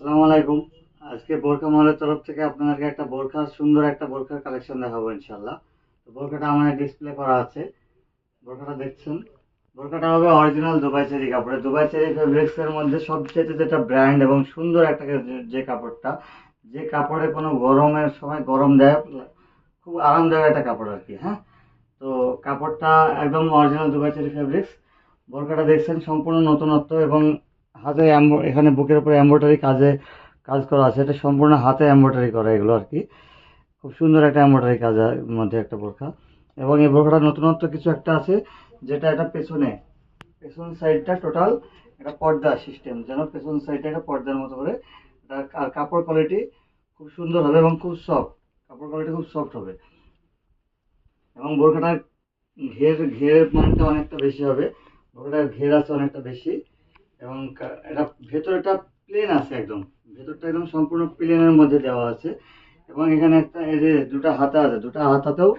আসসালামু আলাইকুম। আজকে বোরখা মহলের তরফ থেকে আপনাদেরকে একটা বোরখার সুন্দর একটা বোরখার কালেকশন দেখাবো ইনশাল্লাহ তো বোরখাটা আমার ডিসপ্লে করা আছে। বোরখাটা দেখছেন? বোরখাটা হবে অরিজিনাল দুবাই চেরি কাপড়ে দুবাই চেরি ফেব্রিক্স এর মধ্যে সবচেয়ে যেটা ব্র্যান্ড এবং সুন্দর একটা যে- যে কাপড়টা, যে কাপড়ে কোনো গরমের সময় গরম দেয়, খুব আরামদায়ক একটা কাপড় আর কি হ্যাঁ? তো কাপড়টা একদম অরিজিনাল দুবাই চেরি ফেব্রিক্স বোরখাটা দেখছেন সম্পূর্ণ নতুনত্ব এবং হাতে এখানে বুকের উপরে এম্ব্রয়ডারি কাজে, কাজ করা আছে। এটা সম্পূর্ণ হাতে এম্ব্রয়ডারি করা এগুলো আর কি। খুব সুন্দর একটা এম্ব্রয়ডারি কাজের মধ্যে একটা বোরখা। এবং এই বোরখাটা নতুনত্ব কিছু একটা আছে, যেটা এটা পেছনে। পেছন সাইডটা টোটাল একটা পর্দা সিস্টেম যেন পেছন সাইডটা একটা পর্দার মতো করে। এটা আর কাপড় কোয়ালিটি খুব সুন্দর হবে এবং খুব সফট কাপড় কোয়ালিটি খুব সফট হবে। এবং বোরখাটার ঘের ঘেরের মানটা অনেকটা বেশি হবে। বোরখাটার ঘের আছে অনেকটা বেশি। এবং এটা ভেতরটা প্লেন আছে একদম। ভেতরটা একদম সম্পূর্ণ প্লেনের মধ্যে দেওয়া আছে। এবং এখানে একটা, এই যে দুটো হাতা আছে, দুটো হাতাতেও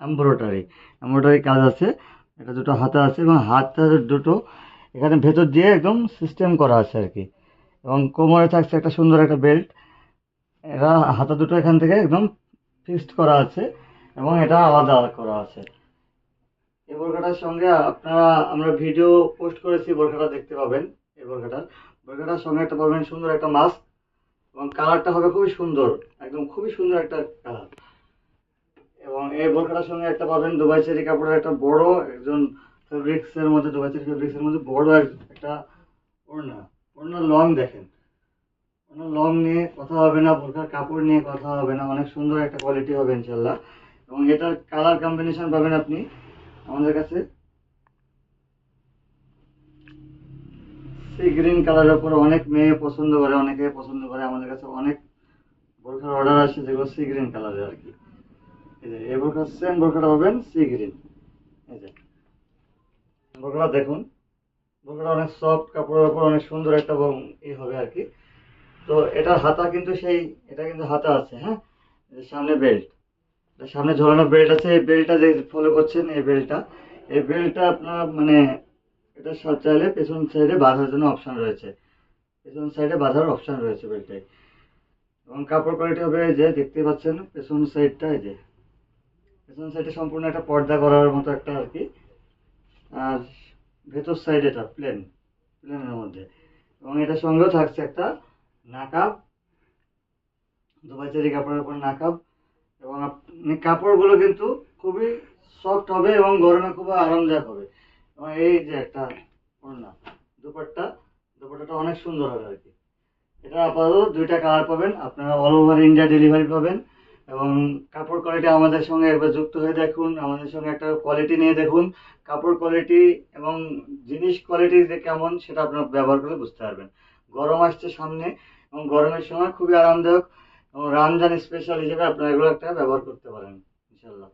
এম্ব্রয়ডারি এম্ব্রয়ডারি কাজ আছে। এটা দুটো হাতা আছে এবং হাতটা দুটো এখানে ভেতর দিয়ে একদম সিস্টেম করা আছে আর কি। এবং কোমরে থাকছে একটা সুন্দর একটা বেল্ট এরা হাতা দুটো এখান থেকে একদম ফিক্সড করা আছে এবং এটা আলাদা করা আছে। এই বোরখাটার সঙ্গে আপনারা, আমরা ভিডিও পোস্ট করেছি, বোরখাটা দেখতে পাবেন এই বোরখাটার। বোরখাটার সঙ্গে একটা পাবেন সুন্দর একটা মাস্ক এবং কালারটা হবে খুবই সুন্দর, একদম খুবই সুন্দর একটা কালার এবং এই বোরখাটার সঙ্গে একটা পাবেন দুবাই চেরি কাপড়ের একটা বড়, একজন ফেব্রিক্স এর মধ্যে, দুবাই চেরি ফেব্রিক্স এর মধ্যে বড় একটা ওড়না ওড়না লং দেখেন। ওড়না লং নিয়ে কথা হবে না, বোরখার কাপড় নিয়ে কথা হবে না, অনেক সুন্দর একটা কোয়ালিটি হবে ইনশাল্লাহ এবং এটার কালার কম্বিনেশন পাবেন আপনি আমাদের কাছে সি গ্রিন কালারের উপর অনেক মেয়ে পছন্দ করে, অনেকে পছন্দ করে, আমাদের কাছে অনেক বোরখার অর্ডার আসে যেগুলো সি গ্রিন কালারের আর কি এই যে, এই বোরখার সেম বোরখাটা পাবেন সি গ্রিন এই যে, বোরখাটা দেখুন। বোরখাটা অনেক সফট কাপড়ের উপর অনেক সুন্দর একটা ই হবে আর কি তো এটার হাতা কিন্তু সেই, এটা কিন্তু হাতা আছে হ্যাঁ? সামনে বেল্ট সামনে ঝোলানো বেল্ট আছে, এই বেল্টটা যে ফলো করছেন, এই বেল্টটা এই বেল্টটা আপনার মানে এটা সব চাইলে পেছন সাইডে বাঁধার জন্য অপশন রয়েছে। পেছন সাইডে বাঁধার অপশন রয়েছে বেল্টে এবং কাপড় কোয়ালিটি হবে এই যে, দেখতে পাচ্ছেন পেছন সাইডটা এই যে। পেছন সাইডে সম্পূর্ণ একটা পর্দা করার মতো একটা আর কি। আর ভেতর সাইড এটা প্লেন প্লেনের মধ্যে। এবং এটার সঙ্গেও থাকছে একটা নাকাব দুবাই চেরি কাপড়ের উপর নাকাব এবং আপনি কাপড়গুলো কিন্তু খুবই সফট হবে এবং গরমে খুব আরামদায়ক হবে। এবং এই যে একটা ওড়না দুপাট্টা, দুপাট্টাটা অনেক সুন্দর হবে আর কি এটা আপাতত দুইটা কালার পাবেন, আপনারা অল ওভার ইন্ডিয়া ডেলিভারি পাবেন। এবং কাপড় কোয়ালিটি আমাদের সঙ্গে একবার যুক্ত হয়ে দেখুন, আমাদের সঙ্গে একটা কোয়ালিটি নিয়ে দেখুন। কাপড় কোয়ালিটি এবং জিনিস কোয়ালিটি যে কেমন সেটা আপনারা ব্যবহার করে বুঝতে পারবেন। গরম আসছে সামনে এবং গরমের সময় খুবই আরামদায়ক। এবং রমজান স্পেশাল হিসেবে আপনারা এগুলো একটা ব্যবহার করতে পারেন ইনশাল্লাহ